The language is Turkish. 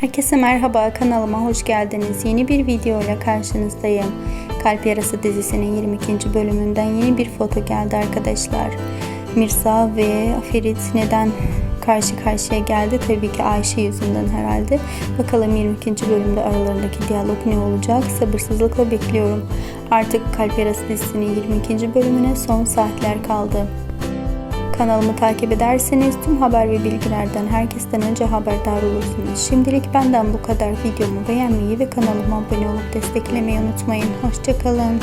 Herkese merhaba kanalıma hoş geldiniz. Yeni bir video ile karşınızdayım. Kalp Yarası dizisinin 22. bölümünden yeni bir foto geldi arkadaşlar. Mirza ve Ferit neden karşı karşıya geldi? Tabii ki Ayşe yüzünden herhalde. Bakalım 22. bölümde aralarındaki diyalog ne olacak? Sabırsızlıkla bekliyorum. Artık Kalp Yarası dizisinin 22. bölümüne son saatler kaldı. Kanalımı takip ederseniz tüm haber ve bilgilerden herkesten önce haberdar olursunuz. Şimdilik benden bu kadar. Videomu beğenmeyi ve kanalıma abone olup desteklemeyi unutmayın. Hoşçakalın.